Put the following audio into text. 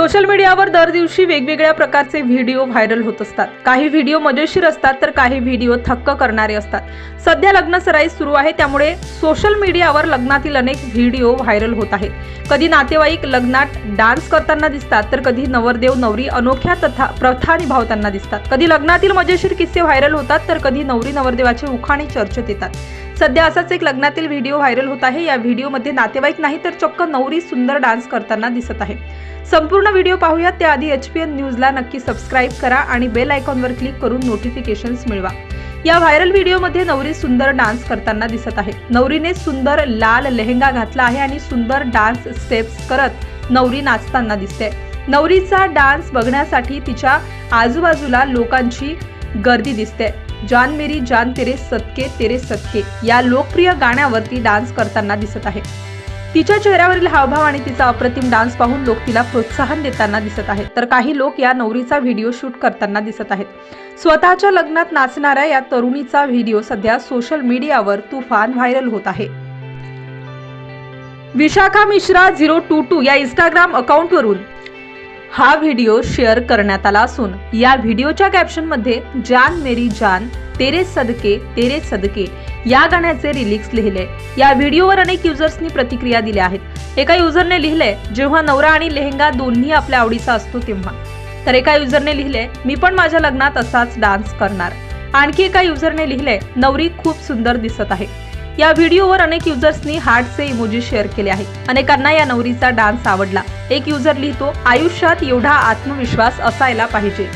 Social मीडियावर दर दिवशी वेगवेगळ्या प्रकारचे व्हिडिओ व्हायरल होत असतात. काही व्हिडिओ मजेशीर असतात तर काही व्हिडिओ थक्क करणारे असतात. सध्या लग्न सराई सुरू आहे त्यामुळे सोशल मीडियावर लग्नातील अनेक व्हिडिओ व्हायरल होत आहेत. कधी नातेवाईक लग्नात डान्स करताना दिसतात तर कधी नवरदेव नवरी अनोख्या तथा प्रथा निभावताना दिसतात. कधी लग्नातील मजेशीर किस्से व्हायरल होतात तर कधी नवरी नवरदेवाचे उखाणे चर्चेत येतात. सध्या असाच एक लग्नातील व्हिडिओ व्हायरल होत आहे. या व्हिडिओमध्ये नातेवाईक नाही तर चक्क नवरी सुंदर डान्स करताना दिसत आहे. संपूर्ण व्हिडिओ पाहूयात. त्याआधी एच पी एन न्यूजला नक्की सबस्क्राईब करा आणि बेल आयकॉनवर क्लिक करून नोटिफिकेशन्स मिळवा. या व्हायरल व्हिडिओमध्ये नवरी सुंदर डान्स करताना दिसत आहे. नवरीने सुंदर लाल लेहंगा घातला आहे आणि सुंदर डान्स स्टेप्स करत नवरी नाचताना दिसते. नवरीचा डान्स बघण्यासाठी तिच्या आजूबाजूला लोकांची गर्दी दिसते. जान मेरी जान तेरे सतके तेरे सतके या लोकप्रिय गाण्यावरती डान्स करताना दिसत आहे. तिच्या चेहऱ्यावरील हावभाव आणि तिचा अप्रतिम डान्स पाहून लोक तिला प्रोत्साहन देताना दिसत आहेत. तर काही लोक या नवरीचा व्हिडिओ शूट करताना दिसत आहेत. स्वतःच्या लग्नात नाचणाऱ्या या तरुणीचा व्हिडिओ सध्या सोशल मीडियावर तुफान व्हायरल होत आहे. Vishakha Mishra zero two two या इंस्टाग्राम अकाउंटवरून हा व्हिडिओ शेअर करण्यात आला असून या व्हिडिओच्या कॅप्शनमध्ये जान मेरी जान तेरे सदके तेरे सदके या गाण्याचे रिलिक्स लिहिले या व्हिडिओवर अनेक युजर्सनी प्रतिक्रिया दिल्या आहेत. एका युजरने लिहिले जेव्हा नवरा आणि लेहंगा दोन्ही आपल्या आवडीचा असतो तेव्हा. तर एका युजरने लिहिले मी पण माझ्या लग्नात असाच डान्स करणार. आणखी एका युजरने लिहिले नवरी खूप सुंदर दिसत आहे. या व्हिडिओवर अनेक युजर्सनी हार्टचे इमोजी शेअर केले आहेत. अनेकांना या नवरीचा डान्स आवडला. एक युजर लिहितो आयुष्यात एवढा आत्मविश्वास असायला पाहिजे.